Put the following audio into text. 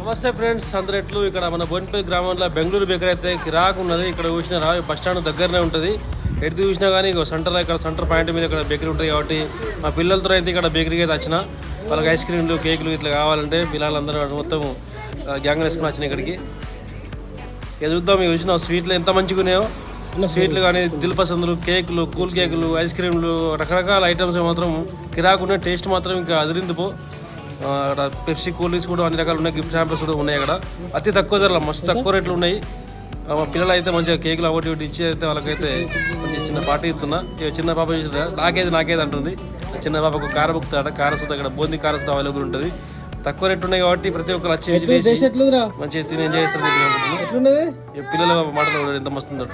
నమస్తే ఫ్రెండ్స్ అందరు ఎట్లు? ఇక్కడ మన బోన్పల్లి గ్రామంలో బెంగళూరు బేకరీ అయితే కిరాకు ఉన్నది. ఇక్కడ చూసిన రావి బస్ స్టాండ్ దగ్గరనే ఉంటుంది. ఎటు చూసినా కానీ సెంటర్ ఇక్కడ సెంటర్ పాయింట్ మీద ఇక్కడ బేకరీ ఉంటుంది కాబట్టి మా పిల్లలతో అయితే ఇక్కడ బేకరీకి అయితే వచ్చిన. వాళ్ళకి ఐస్ క్రీమ్లు కేకులు ఇట్లా కావాలంటే పిల్లలందరూ మొత్తం గ్యాంగ్ వేసుకుని వచ్చిన ఇక్కడికి. ఇక చూద్దాం ఇక చూసిన. స్వీట్లు ఎంత మంచిగా ఉన్నాయో స్వీట్లు కానీ దిల్ పసందులు కేకులు కూల్ కేకులు ఐస్ క్రీమ్లు రకరకాల ఐటమ్స్ మాత్రం కిరాకు ఉన్నాయి టేస్ట్ మాత్రం ఇంకా అదిరింది పో. అక్కడ పెప్సీ కూల్ డ్రింక్స్ కూడా అన్ని రకాలు ఉన్నాయి గిఫ్ట్ శాంపిల్స్ కూడా ఉన్నాయి అక్కడ. అతి తక్కువ ధరలో మస్తు తక్కువ రేట్లు ఉన్నాయి. మా పిల్లలు అయితే మంచిగా కేకులు ఒకటి ఒకటి ఇచ్చి అయితే వాళ్ళకైతే మంచి చిన్న పార్టీ ఇస్తున్నా చిన్న పాప నాకేది నాకేది అంటుంది. చిన్న పాపకు కార బుక్తాడ కార సుద్ద ఇక్కడ బూందీ కార సుద్ద అవైలబుల్ ఉంటుంది. తక్కువ రేట్లు ఉన్నాయి కాబట్టి ప్రతి ఒక్కరు వచ్చి విజిట్ చేసి ఎట్లుందిరా? మంచిగా తిని ఎంజాయ్ చేస్తారు. పిల్లల మాటలు కూడా ఎంత మస్తుందో